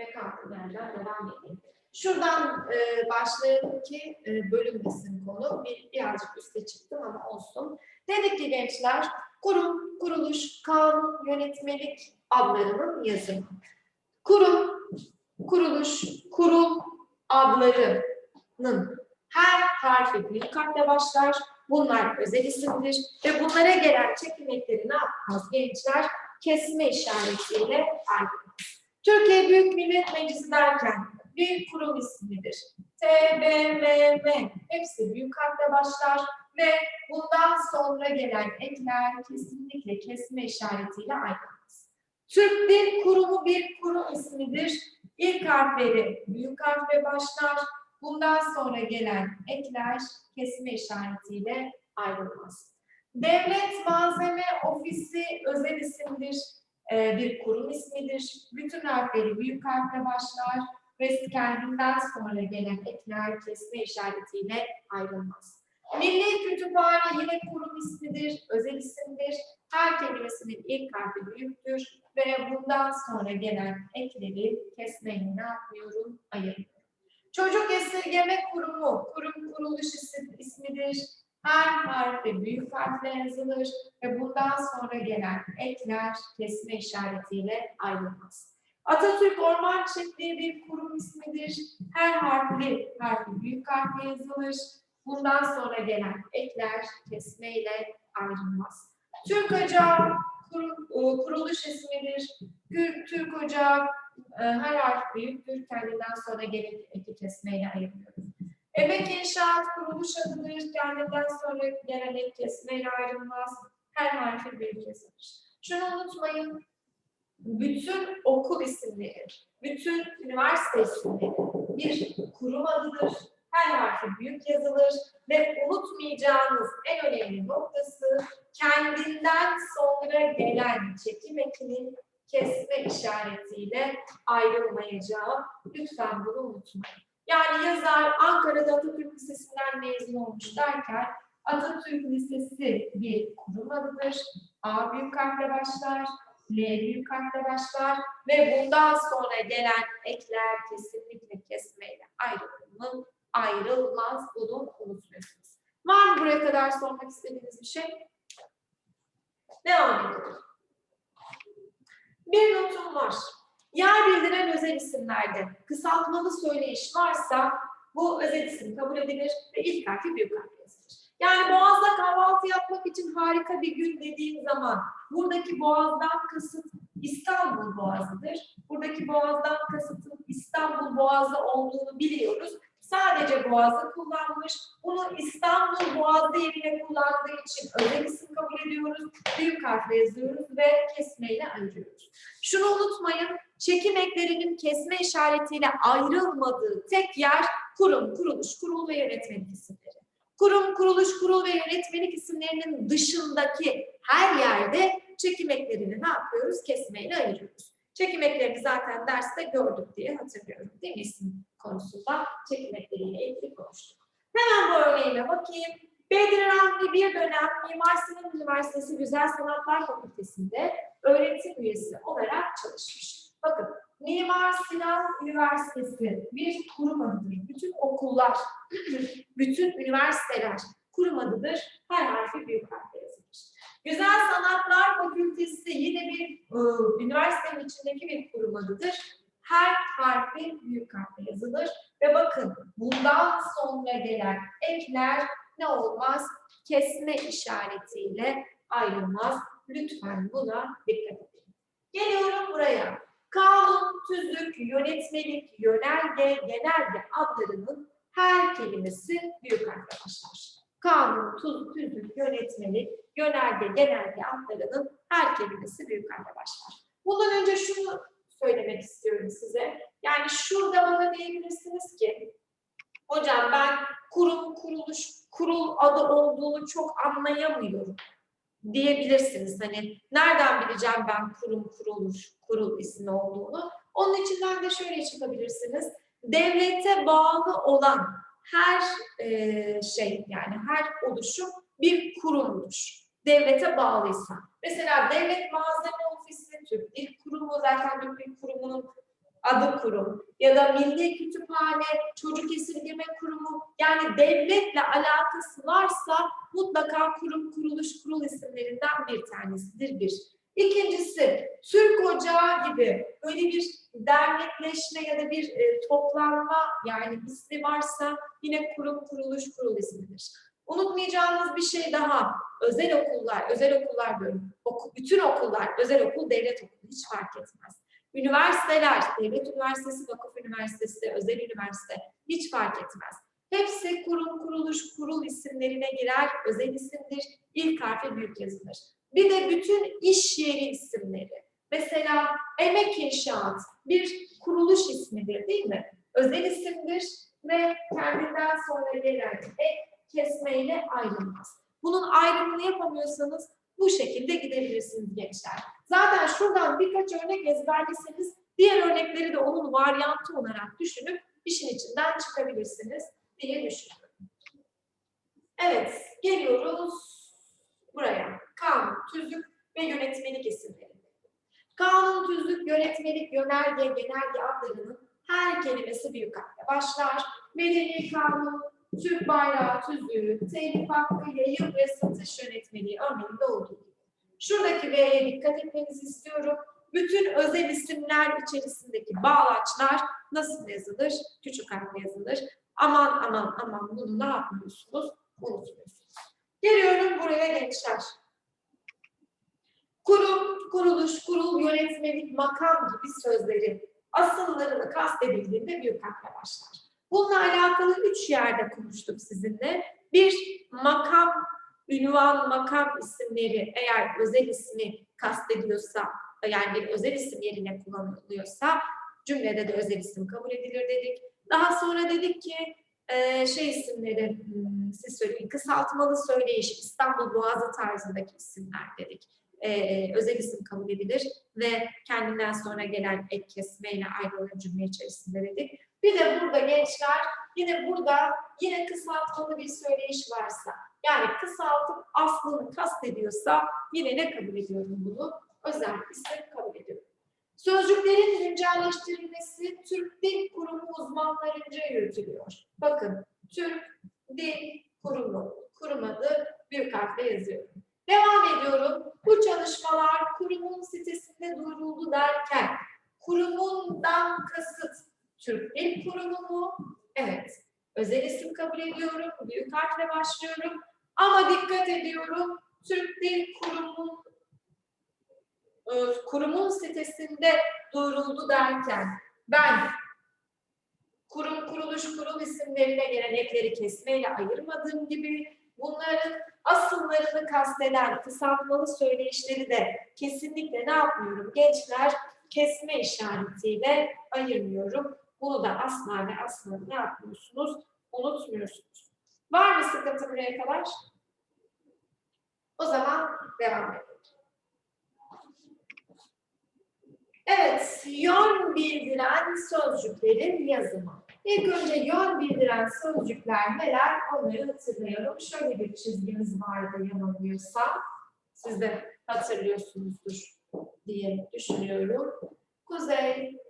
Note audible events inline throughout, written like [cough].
ve kalkınlarla devam edeyim. Şuradan e, başlayalım ki e, bölünmesin konu. Bir, birazcık üste çıktım ama olsun. Dedik ki gençler, kurum, kuruluş, kanun, yönetmelik adlarının yazımı. Kurum, kuruluş, kurul adlarının her harfi büyük harfle başlar. Bunlar özel isimdir ve bunlara gelen çekimekleri ne yapmaz gençler? Kesme işaretiyle ayrılmaz. Türkiye Büyük Millet Meclisi derken büyük kurum ismidir. T, B, M, M hepsi büyük harfle başlar ve bundan sonra gelen ekler kesinlikle kesme işaretiyle ayrılmaz. Türk Dil Kurumu bir kurum ismidir. İlk harfleri büyük harfle başlar. Bundan sonra gelen ekler kesme işaretiyle ayrılmaz. Devlet Malzeme Ofisi özel isimdir. Ee, bir kurum ismidir. Bütün harfleri büyük harfle başlar ve kendinden sonra gelen ekler kesme işaretiyle ayrılmaz. Milli Kütüphane yine kurum ismidir, özel isimdir. Her kelimesinin ilk harfi büyüktür ve bundan sonra gelen ekleri kesmeyi ne yapmıyorum? Ayırıyorum. Çocuk Esirgeme Kurumu, kurum kuruluş ismidir. Her harfi büyük harfle yazılır ve bundan sonra gelen ekler kesme işaretiyle ayrılmaz. Atatürk Orman Çiftliği bir kurum ismidir. Her harfli harfi büyük harfle yazılır. Bundan sonra gelen ekler kesmeyle ayrılmaz. Türk Ocağı kurum- e, kuruluş ismidir. Türk Ocağı e, her harf büyüktür. Kendinden sonra gelen eki kesmeyle ayırıyoruz. Emek İnşaat kuruluş adıdır. Kendinden sonra gelen ek kesmeyle ayrılmaz. Her harfi büyük yazılır. Şunu unutmayın. Bütün okul isimleri, bütün üniversite isimleri bir kurum adıdır. Her harfi büyük yazılır ve unutmayacağınız en önemli noktası kendinden sonra gelen çekim ekinin kesme işaretiyle ayrılmayacağı. Lütfen bunu unutmayın. Yani yazar Ankara'da Atatürk Lisesi'nden mezun olmuş derken Atatürk Lisesi bir kurum adıdır. A büyük harfle başlar, L büyük harfle başlar ve bundan sonra gelen ekler kesinlikle kesmeyle ayrılır ayrılmaz. Bunu unutmuyorsunuz. Var mı buraya kadar sormak istediğiniz bir şey? Devam edelim. Bir notum var. Yer bildiren özel isimlerde kısaltmalı söyleyiş varsa bu özel isim kabul edilir ve ilk harfi büyük harfle yazılır. Yani Boğaz'da kahvaltı yapmak için harika bir gün dediğim zaman buradaki Boğaz'dan kasıt İstanbul Boğazı'dır. Buradaki Boğaz'dan kasıtın İstanbul Boğazı olduğunu biliyoruz. Sadece Boğaz'ı kullanmış. Bunu İstanbul Boğazı yerine kullandığı için özel isim kabul ediyoruz. Büyük harfle yazıyoruz ve kesmeyle ayırıyoruz. Şunu unutmayın, çekim eklerinin kesme işaretiyle ayrılmadığı tek yer kurum, kuruluş, kurul ve yönetmelik isimleri. Kurum, kuruluş, kurul ve yönetmelik isimlerinin dışındaki her yerde çekim eklerini ne yapıyoruz? Kesmeyle ayırıyoruz. Çekim eklerini zaten derste gördük diye hatırlıyorum. Değil mi konusunda çekim ekleriyle ilgili konuştuk. Hemen bu örneğime bakayım. Bedri Rahmi bir dönem Mimar Sinan Üniversitesi Güzel Sanatlar Fakültesi'nde öğretim üyesi olarak çalışmış. Bakın Mimar Sinan Üniversitesi bir kurum adıdır. Bütün okullar, [clears throat] bütün üniversiteler kurum adıdır. Her harfi büyük harfle yazılır. Güzel Sanatlar Fakültesi yine bir e, üniversitenin içindeki bir kurum adıdır. Her harfi büyük harfle yazılır ve bakın bundan sonra gelen ekler ne olmaz? Kesme işaretiyle ayrılmaz. Lütfen buna dikkat edin. Geliyorum buraya. Kanun, tüzük, yönetmelik, yönerge, genelge adlarının her kelimesi büyük harfle başlar. Kanun, tüzük, yönetmelik, yönerge, genelge adlarının her kelimesi büyük harfle başlar. Bundan önce şunu söylemek istiyorum size. Yani şurada bana diyebilirsiniz ki hocam ben kurum, kuruluş, kurul adı olduğunu çok anlayamıyorum diyebilirsiniz. Hani nereden bileceğim ben kurum, kuruluş, kurul ismi olduğunu. Onun içinden de şöyle çıkabilirsiniz. Devlete bağlı olan her e, şey yani her oluşum bir kurumdur. Devlete bağlıysa. Mesela Devlet Malzeme Ofisi, Türk Dil Kurumu zaten Türk Dil Kurumu'nun adı kurum ya da Milli Kütüphane, Çocuk Esirgeme Kurumu yani devletle alakası varsa mutlaka kurum, kuruluş, kurul isimlerinden bir tanesidir bir. İkincisi Türk Ocağı gibi böyle bir dernekleşme ya da bir e, toplanma yani ismi varsa yine kurum, kuruluş, kurul ismidir. Unutmayacağınız bir şey daha. Özel okullar, özel okullar bölümü. Oku, bütün okullar, özel okul, devlet okulu hiç fark etmez. Üniversiteler, devlet üniversitesi, vakıf üniversitesi, özel üniversite hiç fark etmez. Hepsi kurum, kuruluş, kurul isimlerine girer, özel isimdir, ilk harfi büyük yazılır. Bir de bütün iş yeri isimleri. Mesela emek inşaat bir kuruluş ismidir değil mi? Özel isimdir ve kendinden sonra gelen ek kesmeyle ayrılmaz. Bunun ayrımını yapamıyorsanız bu şekilde gidebilirsiniz gençler. Zaten şuradan birkaç örnek ezberleseniz diğer örnekleri de onun varyantı olarak düşünüp işin içinden çıkabilirsiniz diye düşünüyorum. Evet, geliyoruz buraya. Kanun, tüzük ve yönetmelik isimleri. Kanun, tüzük, yönetmelik, yönerge, genelge adlarının her kelimesi büyük harfle başlar. Medeni kanun, Türk bayrağı, tüzüğü, telif hakkı, yayın ve satış yönetmeliği örneğinde olduğu gibi. Şuradaki V'ye dikkat etmenizi istiyorum. Bütün özel isimler içerisindeki bağlaçlar nasıl yazılır? Küçük harfle yazılır. Aman aman aman bunu ne yapmıyorsunuz? Unutmuyorsunuz. Geliyorum buraya gençler. Kurum, kuruluş, kurul, yönetmelik, makam gibi sözlerin asıllarını kastedildiğinde büyük harfle başlar. Bununla alakalı üç yerde konuştuk sizinle. Bir, makam, ünvan, makam isimleri eğer özel ismi kastediyorsa, yani bir özel isim yerine kullanılıyorsa cümlede de özel isim kabul edilir dedik. Daha sonra dedik ki e, şey isimleri, hmm, siz söyleyin, kısaltmalı söyleyiş, İstanbul Boğazı tarzındaki isimler dedik. E, özel isim kabul edilir ve kendinden sonra gelen ek kesmeyle ayrılır cümle içerisinde dedik. Bir de burada gençler yine burada yine kısaltmalı bir söyleyiş varsa yani kısaltıp aslını kastediyorsa yine ne kabul ediyorum bunu? Özel isim kabul ediyorum. Sözcüklerin güncelleştirilmesi Türk Dil Kurumu uzmanlarınca yürütülüyor. Bakın Türk Dil Kurumu, kurum adı büyük harfle yazıyorum. Devam ediyorum. Bu çalışmalar kurumun sitesinde duyuruldu derken kurumundan kasıt Türk Dil Kurumu mu? Evet. Özel isim kabul ediyorum. Büyük harfle başlıyorum. Ama dikkat ediyorum. Türk Dil Kurumu e, kurumun sitesinde duyuruldu derken ben kurum, kuruluş, kurul isimlerine gelen ekleri kesmeyle ayırmadığım gibi bunların asıllarını kasteden kısaltmalı söyleyişleri de kesinlikle ne yapmıyorum? Gençler kesme işaretiyle ayırmıyorum. Bunu da asla ve asla ne yapmıyorsunuz? Unutmuyorsunuz. Var mı sıkıntı buraya kadar? O zaman devam edelim. Evet, yön bildiren sözcüklerin yazımı. İlk önce yön bildiren sözcükler neler? Onları hatırlayalım. Şöyle bir çizgimiz vardı yanılmıyorsam. Siz de hatırlıyorsunuzdur diye düşünüyorum. Kuzey,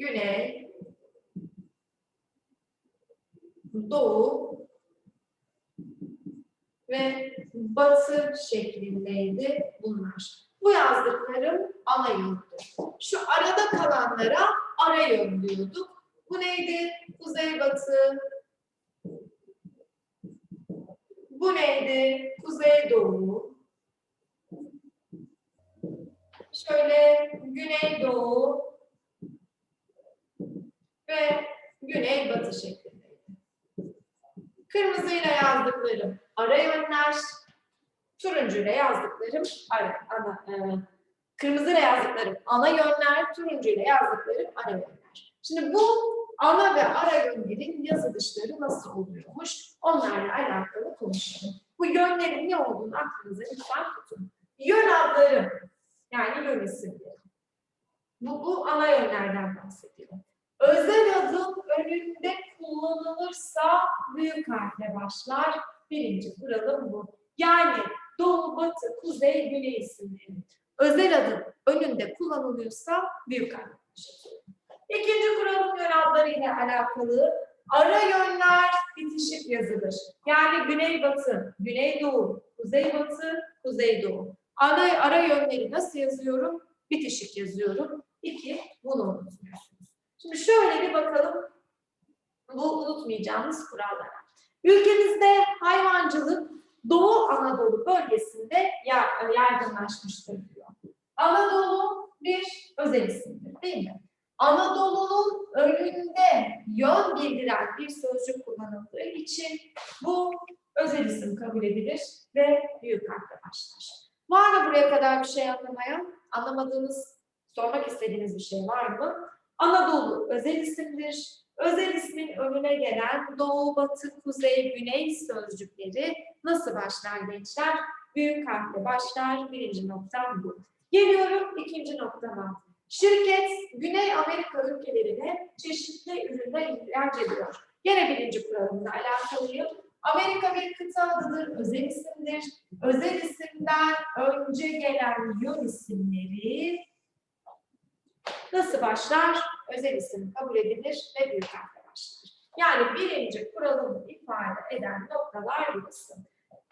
güney, doğu ve batı şeklindeydi bunlar. Bu yazdıklarım ana yöndür. Şu arada kalanlara ara yön diyorduk. Bu neydi? Kuzey batı. Bu neydi? Kuzey doğu. Şöyle güney doğu ve güney batı şeklindeydi. Kırmızıyla yazdıklarım ara yönler, turuncuyla yazdıklarım ara, ana, e, kırmızıyla yazdıklarım ana yönler, turuncuyla yazdıklarım ara yönler. Şimdi bu ana ve ara yönlerin yazılışları nasıl oluyormuş? Onlarla alakalı konuşalım. Bu yönlerin ne olduğunu aklınıza lütfen tutun. Yön adları, yani yön isimleri. Bu, bu ana yönlerden bahsediyor. Özel adım önünde kullanılırsa büyük harfle başlar. Birinci kuralım bu. Yani doğu, batı, kuzey, güney isimleri. özel adın önünde kullanılıyorsa büyük harfle başlatıyoruz. İkinci kuralın yön adları ile alakalı ara yönler bitişik yazılır. Yani güneybatı, güneydoğu, kuzeybatı, kuzeydoğu. Ara, ara yönleri nasıl yazıyorum? Bitişik yazıyorum. İki, bunu unutmuyorsunuz. Şimdi şöyle bir bakalım bu unutmayacağımız kurallara. Ülkemizde hayvancılık Doğu Anadolu bölgesinde ya- yaygınlaşmıştır diyor. Anadolu bir özel isimdir değil mi? Anadolu'nun önünde yön bildiren bir sözcük kullanıldığı için bu özel isim kabul edilir ve büyük harfle başlar. Var mı buraya kadar bir şey anlamayan? Anlamadığınız, sormak istediğiniz bir şey var mı? Anadolu özel isimdir. Özel ismin önüne gelen doğu, batı, kuzey, güney sözcükleri nasıl başlar gençler? Büyük harfle başlar. Birinci noktam bu. Geliyorum ikinci noktama. Şirket Güney Amerika ülkelerine çeşitli ürünler ihraç ediyor. Gene birinci kuralımla alakalıyım. Amerika bir kıta adıdır, özel isimdir. Özel isimden önce gelen yön isimleri nasıl başlar? Özel isim kabul edilir ve büyük harfle başlar. Yani birinci kuralını ifade eden noktalar burası.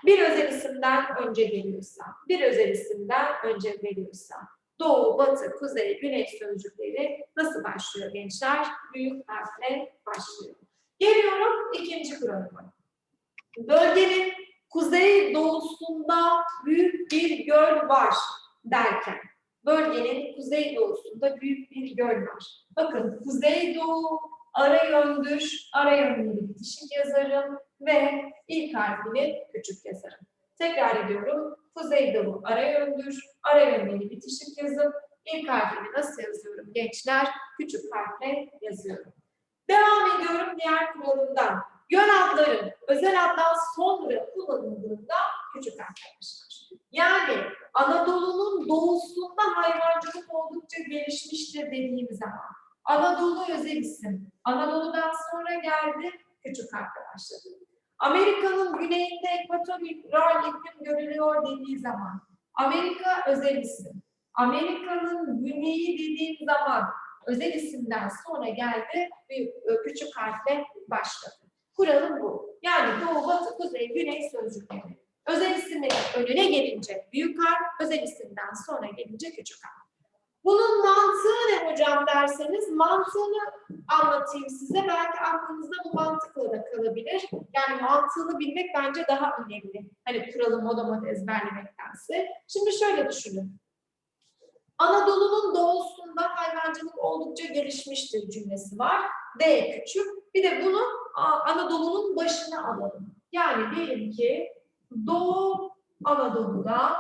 Bir özel isimden önce geliyorsa, bir özel isimden önce geliyorsa, doğu, batı, kuzey, güney sözcükleri nasıl başlıyor gençler? Büyük harfle başlıyor. Geliyorum ikinci kuralıma. Bölgenin kuzey doğusunda büyük bir göl var derken, bölgenin kuzey doğusunda büyük bir göl var. Bakın kuzeydoğu ara yöndür, ara yönleri bitişik yazarım ve ilk harfini küçük yazarım. Tekrar ediyorum. Kuzeydoğu ara yöndür, ara yönleri bitişik yazıp ilk harfini nasıl yazıyorum gençler? Küçük harfle yazıyorum. Devam ediyorum diğer kuralımdan. Yön adları özel addan sonra kullanıldığında küçük harfle başlar. Yani Anadolu'nun doğusunda hayvancılık oldukça gelişmiştir dediğim zaman. Anadolu özel isim. Anadolu'dan sonra geldi, küçük başladı. Amerika'nın güneyinde ekvatoral iklim görülüyor dediği zaman. Amerika özel isim. Amerika'nın güneyi dediğim zaman özel isimden sonra geldi, büyük, küçük harfle başladı. Kuralım bu. Yani doğu, batı, kuzey, güney sözcükleri. Özel isimlerin önüne gelince büyük harf, özel isimden sonra gelince küçük harf. Bunun mantığı ne hocam derseniz mantığını anlatayım size. Belki aklınızda bu mantıkla da kalabilir. Yani mantığını bilmek bence daha önemli. Hani kuralı moda moda ezberlemektense. Şimdi şöyle düşünün. Anadolu'nun doğusunda hayvancılık oldukça gelişmiştir cümlesi var. D küçük. Bir de bunu Anadolu'nun başına alalım. Yani diyelim ki Doğu Anadolu'da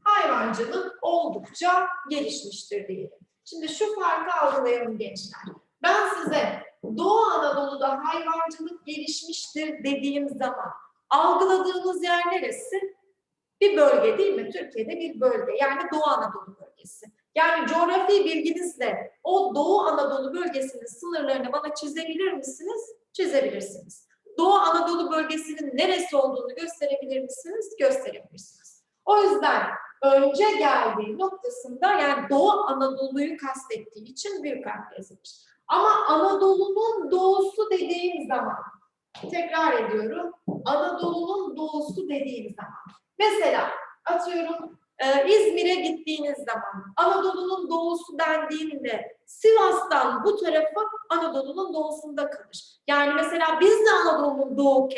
hayvancılık oldukça gelişmiştir diyelim. Şimdi şu farkı algılayalım gençler. Ben size Doğu Anadolu'da hayvancılık gelişmiştir dediğim zaman algıladığınız yer neresi? Bir bölge değil mi? Türkiye'de bir bölge. Yani Doğu Anadolu bölgesi. Yani coğrafi bilginizle o Doğu Anadolu bölgesinin sınırlarını bana çizebilir misiniz? Çizebilirsiniz. Doğu Anadolu bölgesinin neresi olduğunu gösterebilir misiniz? Gösterebilirsiniz. O yüzden önce geldiği noktasında yani Doğu Anadolu'yu kastettiği için büyük harfle yazılmış. Ama Anadolu'nun doğusu dediğim zaman tekrar ediyorum. Anadolu'nun doğusu dediğim zaman mesela atıyorum e, İzmir'e gittiğiniz zaman Anadolu'nun doğusu dendiğinde Sivas'tan bu tarafa Anadolu'nun doğusunda kalır. Yani mesela biz de Anadolu'nun doğu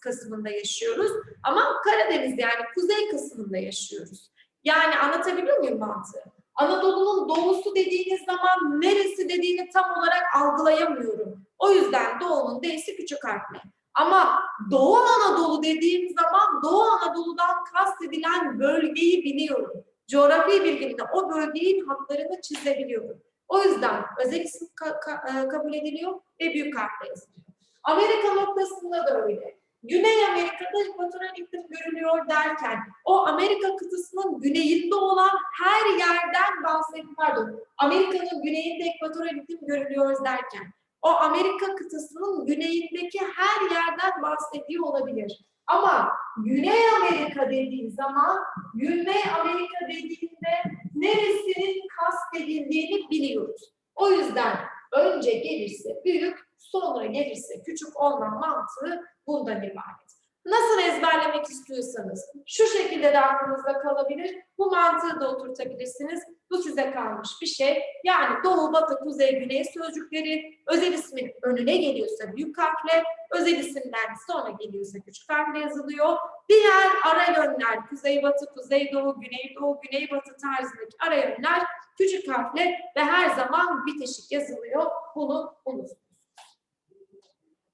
kısmında yaşıyoruz ama Karadeniz yani kuzey kısmında yaşıyoruz. Yani anlatabiliyor muyum mantığı? Anadolu'nun doğusu dediğiniz zaman neresi dediğini tam olarak algılayamıyorum. O yüzden doğunun D'si küçük harfle. Ama Doğu Anadolu dediğim zaman Doğu Anadolu'dan kastedilen bölgeyi biliyorum. Coğrafi bilgimde o bölgenin hatlarını çizebiliyorum. O yüzden özel isim ka- ka- e, kabul ediliyor ve büyük harfle yazılıyor. Amerika noktasında da öyle. Güney Amerika'da ekvatoral iklim görülüyor derken o Amerika kıtasının güneyinde olan her yerden bahsediyor. Pardon, Amerika'nın güneyinde ekvatoral iklim görülüyor derken o Amerika kıtasının güneyindeki her yerden bahsediyor olabilir. Ama Güney Amerika dediğin zaman Güney Amerika dediğinde neresinin kastedildiğini biliyoruz. O yüzden önce gelirse büyük, sonra gelirse küçük olma mantığı bundan ibaret. Nasıl ezberlemek istiyorsanız şu şekilde de aklınızda kalabilir. Bu mantığı da oturtabilirsiniz. Bu size kalmış bir şey. Yani doğu, batı, kuzey, güney sözcükleri özel ismin önüne geliyorsa büyük harfle, özel isimden sonra geliyorsa küçük harfle yazılıyor. Diğer ara yönler kuzey, batı, kuzey, doğu, güney, doğu, güney, batı tarzındaki ara yönler küçük harfle ve her zaman bitişik yazılıyor. Bunu unutmayın.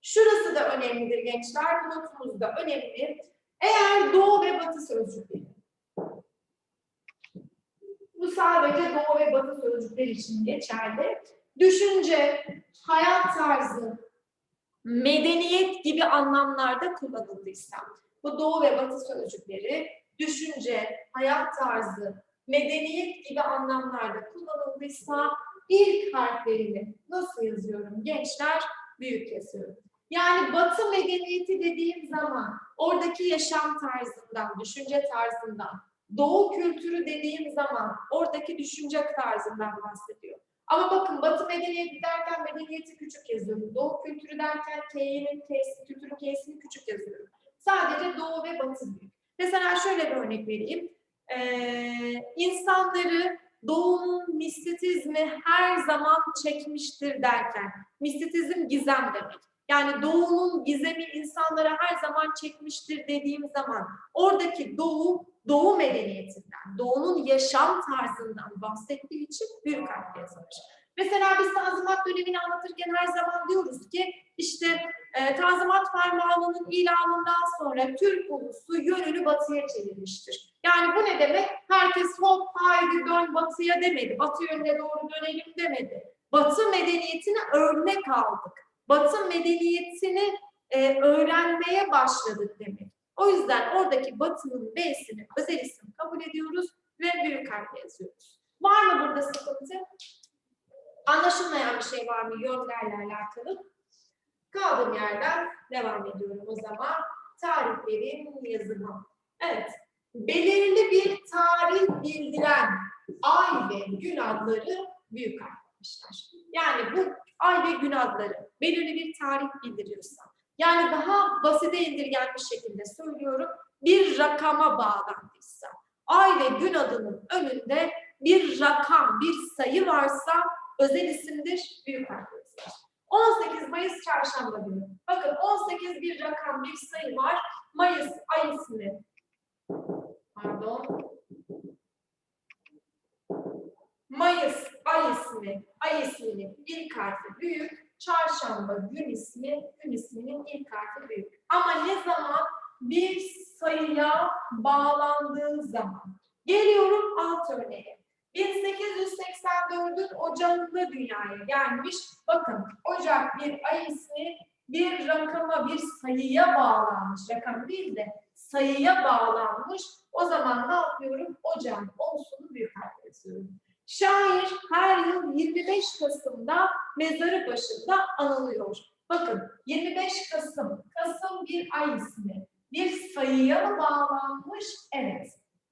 Şurası da önemlidir gençler. Notumuz da önemli. Eğer doğu ve batı sözcükleri. Bu sadece doğu ve batı sözcükleri için geçerli. Düşünce, hayat tarzı, medeniyet gibi anlamlarda kullanıldıysa, bu doğu ve batı sözcükleri düşünce, hayat tarzı, medeniyet gibi anlamlarda kullanıldıysa ilk harflerini nasıl yazıyorum gençler? Büyük yazıyorum. Yani Batı medeniyeti dediğim zaman oradaki yaşam tarzından, düşünce tarzından, Doğu kültürü dediğim zaman oradaki düşünce tarzından bahsediyor. Ama bakın Batı medeniyeti derken medeniyeti küçük yazıyorum. Doğu kültürü derken K'nin K'si, kültürün K'sini küçük yazıyorum. Sadece Doğu ve Batı büyük. Mesela şöyle bir örnek vereyim. Ee, insanları Doğu'nun mistisizmi her zaman çekmiştir derken, mistisizm gizem demek. Yani doğunun gizemi insanlara her zaman çekmiştir dediğim zaman oradaki doğu, doğu medeniyetinden, doğunun yaşam tarzından bahsettiği için büyük harfle yazılır. Mesela biz Tanzimat dönemini anlatırken her zaman diyoruz ki işte e, Tanzimat Fermanı'nın ilanından sonra Türk ulusu yönünü batıya çevirmiştir. Yani bu ne demek? Herkes hop haydi dön batıya demedi. Batı yönüne doğru dönelim demedi. Batı medeniyetine örnek aldık. Batı medeniyetini e, öğrenmeye başladık demek. O yüzden oradaki Batı'nın B'sini özel isim kabul ediyoruz ve büyük harfle yazıyoruz. Var mı burada sıkıntı? Anlaşılmayan bir şey var mı yönlerle alakalı? Kaldığım yerden devam ediyorum o zaman. Tarihlerin yazımı. Evet. Belirli bir tarih bildiren ay ve gün adları büyük harflemişler. Yani bu ay ve gün adları belirli bir tarih bildiriyorsa, yani daha basite indirgenmiş şekilde söylüyorum, bir rakama bağlandıysa, ay ve gün adının önünde bir rakam, bir sayı varsa özel isimdir, büyük yazılır. 18 Mayıs çarşamba günü. Bakın 18 bir rakam, bir sayı var. Mayıs ay ismi. Pardon. Mayıs ay ismi, ay isminin ilk harfi büyük. Çarşamba gün ismi, gün isminin ilk harfi büyük. Ama ne zaman bir sayıya bağlandığı zaman. Geliyorum alt örneğe. 1884'ün Ocağı'nda dünyaya gelmiş. Bakın Ocak bir ay ismi bir rakama, bir sayıya bağlanmış. Rakam değil de sayıya bağlanmış. O zaman ne yapıyorum? Ocağın olsunu büyük harfle yazıyorum. Şair her yıl 25 Kasım'da mezarı başında anılıyor. Bakın 25 Kasım, Kasım bir ay ismi. Bir sayıya mı bağlanmış? Evet.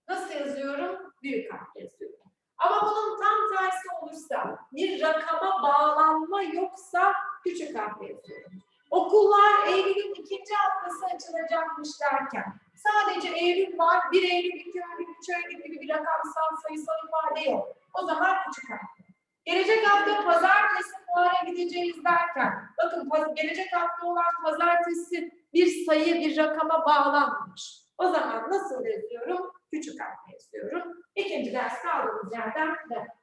Nasıl yazıyorum? Büyük harfle yazıyorum. Ama bunun tam tersi olursa, bir rakama bağlanma yoksa küçük harfle yazıyorum. Okullar Eylül'ün ikinci haftası açılacakmış derken, sadece Eylül var, 1 Eylül, 2 Eylül, 3 Eylül gibi bir rakamsal sayısal ifade yok. O zaman küçük harfle. Gelecek hafta pazartesi fuara gideceğiz derken, bakın gelecek hafta olan pazartesi bir sayı, bir rakama bağlanmamış. O zaman nasıl yazıyorum? Küçük harfle yazıyorum. İkinci ders kaldığımız yerden devam.